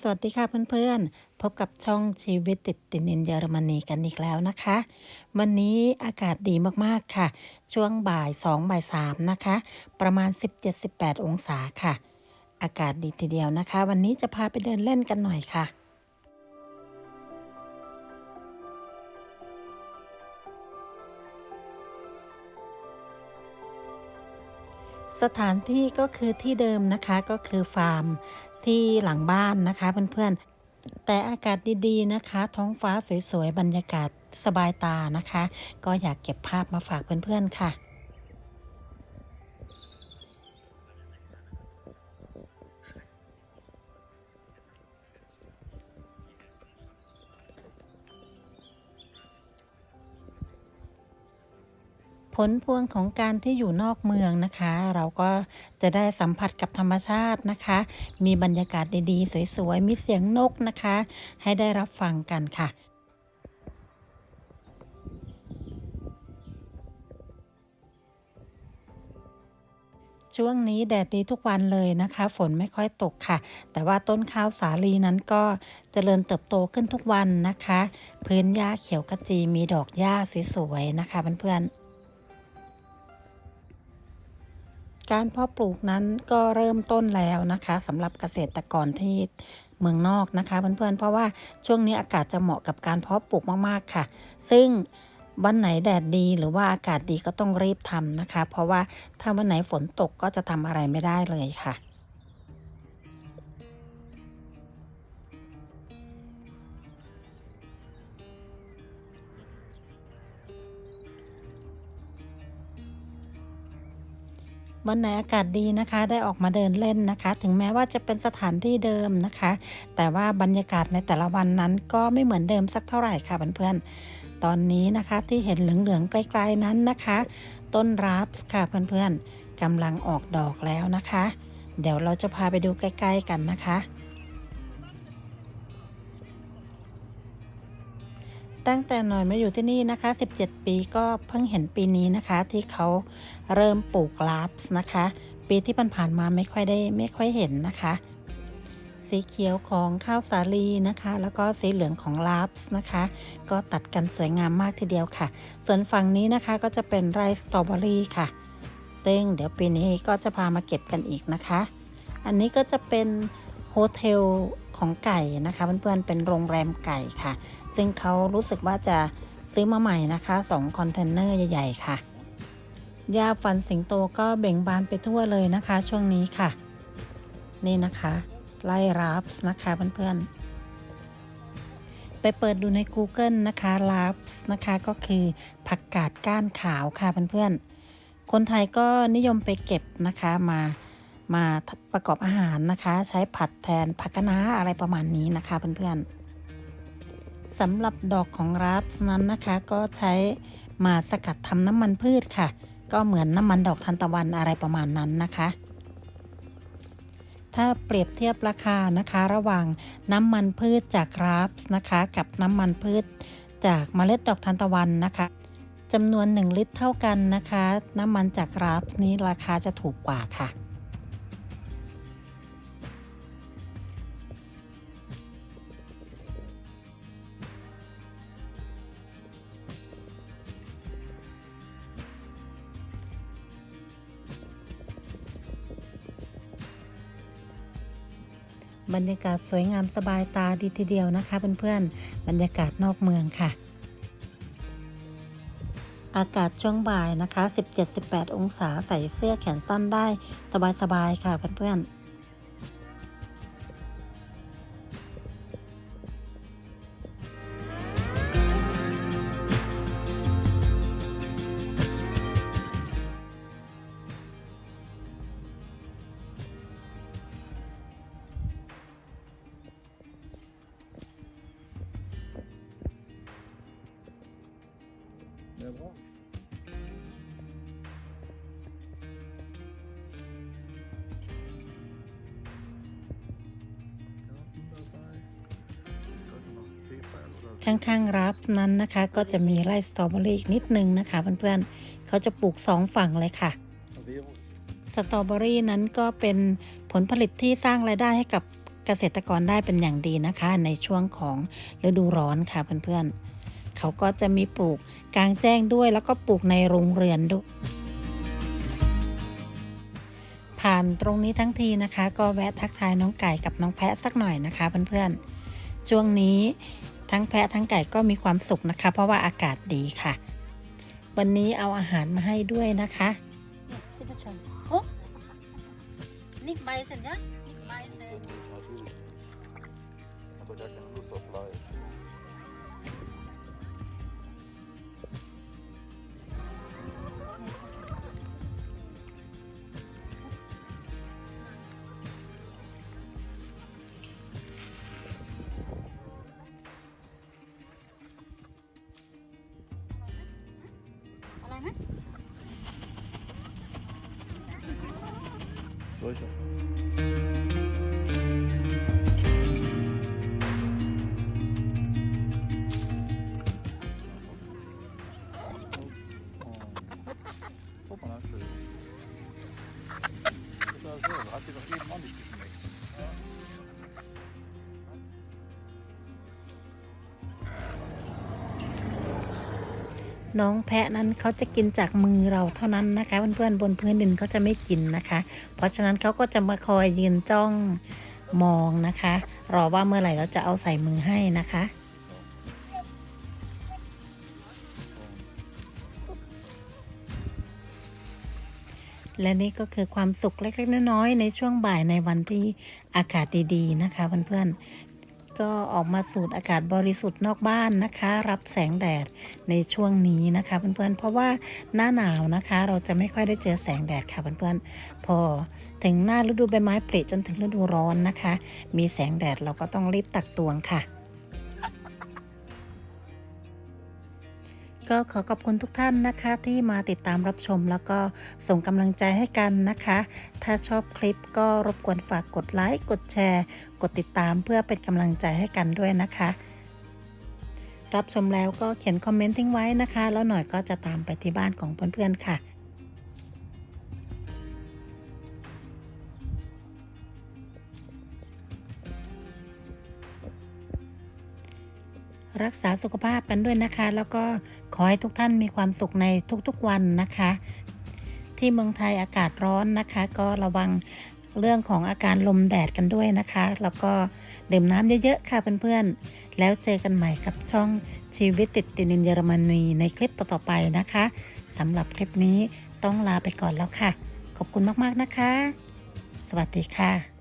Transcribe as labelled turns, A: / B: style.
A: สวัสดีค่ะเพื่อนๆ พบกับช่องชีวิตติดตินินเยอรมนีกันอีกแล้วนะคะ วันนี้อากาศดีมากๆค่ะ ช่วงบ่าย2บ่าย3นะคะ ประมาณ 17-18 องศาค่ะ อากาศดีทีเดียวนะคะ วันนี้จะพาไปเดินเล่นกันหน่อยค่ะสถานที่ก็คือที่เดิมนะคะก็คือฟาร์ม ที่หลังบ้านนะคะเพื่อนๆ แต่อากาศดีๆนะคะ ท้องฟ้าสวยๆ บรรยากาศสบายตานะคะ ก็อยากเก็บภาพมาฝากเพื่อนๆค่ะ ผลพวงของการที่อยู่นอกเมืองนะคะ เราก็จะได้สัมผัสกับธรรมชาตินะคะ มีบรรยากาศดีๆ สวยๆ มีเสียงนกนะคะ ให้ได้รับฟังกันค่ะช่วงนี้แดดดีทุกวันเลยนะคะ ฝนไม่ค่อยตกค่ะ แต่ว่าต้นข้าวสาลีนั้นก็เจริญเติบโตขึ้นทุกวันนะคะ พื้นหญ้าเขียวขจีมีดอกหญ้าสวยๆนะคะเพื่อนๆ การเพาะปลูกนั้นก็เริ่มต้นแล้วนะคะสำหรับเกษตรกรที่เมืองนอกนะคะ เพื่อนๆ เพราะว่าช่วงนี้อากาศจะเหมาะกับการเพาะปลูกมากๆค่ะ ซึ่งวันไหนแดดดีหรือว่าอากาศดีก็ต้องรีบทำนะคะ เพราะว่าถ้าวันไหนฝนตกก็จะทำอะไรไม่ได้เลยค่ะ วันไหนอากาศดีนะคะ ได้ออกมาเดินเล่นนะคะ ถึงแม้ว่าจะเป็นสถานที่เดิมนะคะ แต่ว่าบรรยากาศในแต่ละวันนั้นก็ไม่เหมือนเดิมสักเท่าไหร่ค่ะเพื่อนๆตอนนี้นะคะที่เห็นเหลืองๆไกลๆนั้นนะคะ ต้นรับส์ค่ะเพื่อนๆกำลังออกดอกแล้วนะคะ เดี๋ยวเราจะพาไปดูใกล้ ๆ กันนะคะ ตั้งแต่หน่อยมาอยู่ที่นี่นะคะ 17 ปีก็เพิ่งเห็นปีนี้นะคะ ที่เขาเริ่มปลูกลาฟส์นะคะ ปีที่ผ่านๆมาไม่ค่อยได้ไม่ค่อยเห็นนะคะ สีเขียวของข้าวสาลีนะคะ แล้วก็สีเหลืองของลาฟส์นะคะ ก็ตัดกันสวยงามมากทีเดียวค่ะ ส่วนฝั่งนี้นะคะก็จะเป็นไรสตรอเบอรี่ค่ะ ซึ่งเดี๋ยวปีนี้ก็จะพามาเก็บกันอีกนะคะ อันนี้ก็จะเป็น เทลของไก่นะคะเพื่อนๆเป็นโรงแรมไก่ค่ะ ซึ่งเขารู้สึกว่าจะซื้อมาใหม่นะคะ2คอนเทนเนอร์ใหญ่ๆค่ะหญ้าฟันสิงโตก็เบ่งบานไปทั่วเลยนะคะ ช่วงนี้ค่ะ นี่นะคะ ไล่รับส์นะคะเพื่อนๆไปเปิดดูใน Google นะคะรับส์นะคะก็คือผักกาดก้านขาวค่ะเพื่อนๆ คนไทยก็นิยมไปเก็บนะคะมา มาประกอบอาหารนะคะ ใช้ผัดแทนผักคะน้าอะไรประมาณนี้นะคะเพื่อนๆสำหรับดอกของรับนั้นนะคะ ก็ใช้มาสกัดทำน้ำมันพืชค่ะ ก็เหมือนน้ำมันดอกทานตะวันอะไรประมาณนั้นนะคะ ถ้าเปรียบเทียบราคานะคะ ระหว่างน้ำมันพืชจากรับนะคะ กับน้ำมันพืชจากเมล็ดดอกทานตะวันนะคะจำนวน 1 ลิตรเท่ากันนะคะ น้ำมันจากรับส์นี้ราคาจะถูกกว่าค่ะ บรรยากาศสวยงามสบายตาดีทีเดียวนะคะเพื่อนๆบรรยากาศนอกเมืองค่ะ อากาศช่วงบ่ายนะคะ 17-18 องศาใส่เสื้อแขนสั้นได้สบายๆค่ะเพื่อนๆ
B: Mais bon. Ja, wunderbar.
A: ข้างๆรับนั้นนะคะ ก็จะมีไร่สตรอเบอรี่อีกนิดนึงนะคะเพื่อนๆเขาจะปลูกสองฝั่งเลยค่ะ สตรอเบอรี่นั้นก็เป็นผลผลิตที่สร้างรายได้ให้กับเกษตรกรได้เป็นอย่างดีนะคะ ในช่วงของฤดูร้อนค่ะเพื่อนๆ เขาก็จะมีปลูกกลางแจ้งด้วยแล้วก็ปลูกในโรงเรือนด้วย ผ่านตรงนี้ทั้งทีนะคะ ก็แวะทักทายน้องไก่กับน้องแพะสักหน่อยนะคะเพื่อนๆ ช่วงนี้ทั้งแพะทั้งไก่ก็มีความสุขนะคะ เพราะว่าอากาศดีค่ะ วันนี้เอาอาหารมาให้ด้วยนะคะพี่ผู้ชมโอ้นิกไบเสร็จยังนิกไบเสร็
B: 그러면? 멋있어. 뭐
A: น้องแพะนั้นเขาจะกินจากมือเราเท่านั้นนะคะเพื่อนๆบนพื้นดินเขาจะไม่กินนะคะ เพราะฉะนั้นเขาก็จะมาคอยยืนจ้องมองนะคะ รอว่าเมื่อไหร่เราจะเอาใส่มือให้นะคะและนี่ก็คือความสุขเล็กๆน้อยๆในช่วงบ่ายในวันที่อากาศดีๆนะคะเพื่อนๆ ก็ออกมาสูดอากาศบริสุทธิ์นอกบ้านนะคะ รับแสงแดดในช่วงนี้นะคะเพื่อนๆเพราะว่าหน้าหนาวนะคะ เราจะไม่ค่อยได้เจอแสงแดดค่ะเพื่อนๆพอถึงหน้าฤดูใบไม้ผลิจนถึงฤดูร้อนนะคะ มีแสงแดดเราก็ต้องรีบตักตวงค่ะ ก็ขอขอบคุณทุกท่านนะคะที่มาติดตามรับชม แล้วก็ส่งกำลังใจให้กันนะคะ ถ้าชอบคลิปก็รบกวนฝากกดไลค์กดแชร์ กดติดตามเพื่อเป็นกำลังใจให้กันด้วยนะคะ รับชมแล้วก็เขียนคอมเมนต์ทิ้งไว้นะคะ แล้วหน่อยก็จะตามไปที่บ้านของเพื่อนๆค่ะ รักษาสุขภาพกันด้วยนะคะ แล้วก็ขอให้ทุกท่านมีความสุขในทุกๆวันนะคะ ที่เมืองไทยอากาศร้อนนะคะ ก็ระวังเรื่องของอาการลมแดดกันด้วยนะคะ แล้วก็ดื่มน้ำเยอะๆค่ะเพื่อนๆ แล้วเจอกันใหม่กับช่องชีวิตติดดินเยอรมนีในคลิปต่อๆไปนะคะสำหรับคลิปนี้ต้องลาไปก่อนแล้วค่ะ ขอบคุณมากๆนะคะ สวัสดีค่ะ